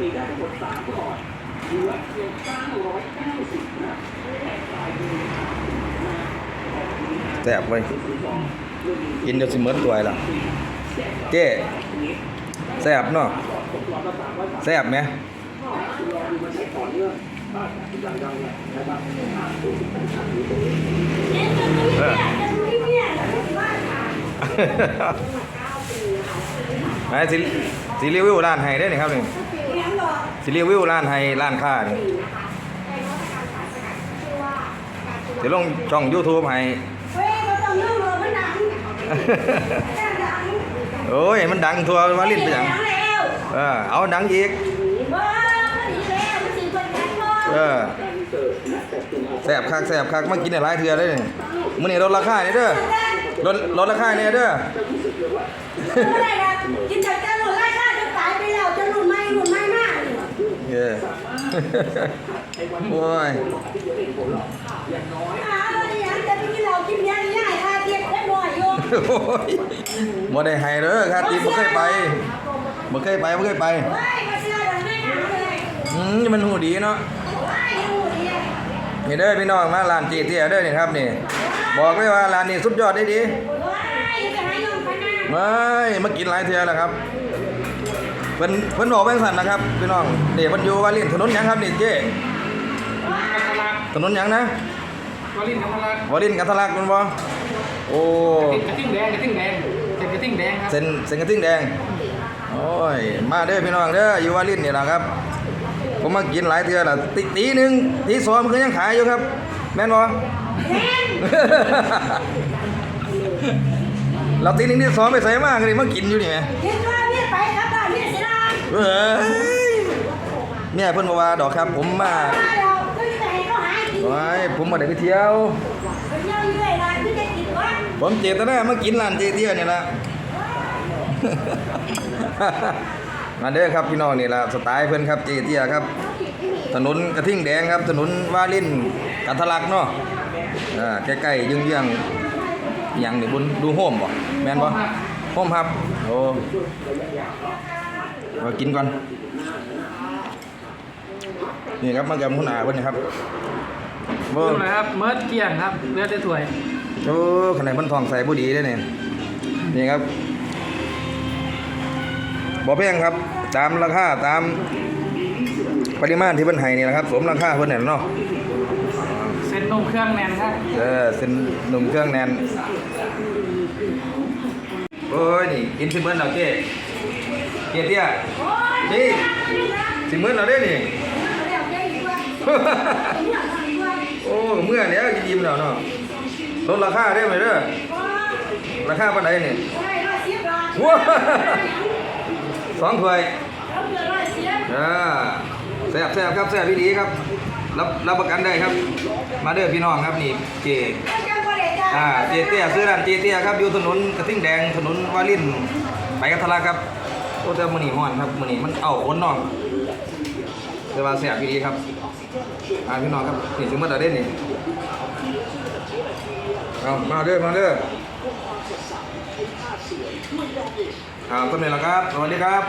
ตีได้ทั้งหมดสาอดเหลือเพียงเก้ร้ซิบนะแต่ตายเลยนะแสบเว้ยกินจนสิเมิดตัวล่ะเจ๊แสบเนาะแสบไหมเฮ้ยอ้สิสิรีวิวร้านให้ได้เนี่ครับหนึ่ง สิรีวิวร้านไห้ร้านค้านี่สิลงช่อง YouTube ให้โอ้ย มันดังทั่ววาลินไปยังเออเอาดังอีกเออแซ่บคักแซ่บคักมากินหลายเทื่อเลยมื้อนี้ลดราคาเนี่ยเด้อลดลดราคาเนี่ยเด้อกินจากจะหลุด โอ้ยหาอะไรอย่างจะไปกินเหล้ากินเบียร์ง่ายค่าเทียบได้หน่อยโยมโอ้ยบ่ได้ให้เด้อครับตีบ่เคยไปบ่เคยไปบ่เคยไปเฮ้ยมาเชื่อดังไม่หนังเลยอืมมันหูดีเนาะเฮ้ยดูดินี่เด้อพี่น้องมาร้านจีเตี้ยเด้อนี่ครับนี่ บอกเลยว่าร้านนี้สุดยอดดีดีเฮ้ยจะหายงไปนะไม่มากินหลายเทื่อแล้วครับ เพิ่นเพิ่นบอกแบงสันนะครับพี่น้องนี่เพิ่นอยู่วาลินถนนหยังครับนี่เจ้กันทะลักถนนหยังนะวอลินกันทะลักวาลินกันทะลักแมันบ่โอ้กระติ้งแดงกระติ้งแดงเป็นกระติ้งแดงครับเส้นเส้นกระทิ่งแดงโอ้ยมาเด้อพี่น้องเด้ออยู่วาลินนี่แหละครับผมมากินหลายเทื่อและตีตีหนึ่งตีสองมันก็ยังขายอยู่ครับ แม่นบ่เราตีหนึ่งที่สองไปใส่มากเลยมากินอยู่นี่ไงกินว่าเมีย ไปครับบ้านเมียเสียดายเอ้ยเนี่ยเพิ่นบอกว่าดอกครับผมมามาแล้วก็จะให้เขาหายกินไว้ผมมาได้ไปเที่ยว ไปเที่ยวเรื่อยๆนะไม่ได้กินว่าผมเจตนามากินร้านเจเตี้ยนี่ละ มาเด้อครับพี่น้องนี่ละสไตล์เพิ่นครับเจเตี้ยครับ ถนนกระทิ่งแดงครับถนนวาลินกันทะลักเนาะอ่าใกล้ๆยึงยังๆอหย่างนี่บุญดูโฮมบ่แม่นบ่ โฮมครับโอ้มากินก่อน นี่ครับมากับคุณอาเพิ่นนะครับโอ้ดูเลยครับเมิร์ดเกี่ยงครับเลือดได้ถ้วยโอ้ขนาดเพิ่นทองใส่บ่ดีเด้เนี่ยนี่ครับบ่แพงครับ ตามราคาตามปริมาณที่เพิ่นให้นี่แหละครับ สมราคาเพิ่นนั่นเนาะเส้นนุ่มเครื่องแน่นครับเออเส้นหนุ่มเครื่องแน่น โอ้ยนี่กินสิเบิ้ลแล้วเจ๊เจ๊เตี้ยนี่สิเบิ้ลแล้วเด้นี่โอ้เมื่อเนี้ยกินยิ้มแล้วเนาะลดราคาได้ไหมเด้อราคาปานใดนี่ว้าสองถ้วยอ่าแซ่บแซ่บครับแซ่บพี่ดีครับรับรับประกันได้ครับ มาเด้อพี่น้องครับนี่เจ อ่าเจเตี้ยซื้อร้านเจเตี้ยครับอยู่ถนนกระทิ่งแดงถนนวาลินไปกัทลักครับโอ้แต่มื้อนี้ฮ้อนครับมื้อนี้มันเอาคนเนาะแต่ว่าแซ่บดีครับอ่าพี่น้องครับนี่สิมาตาเด่นนี่เอามาเด้อมาเด้ออ่าต้นนี้ละครับสวัสดีครับ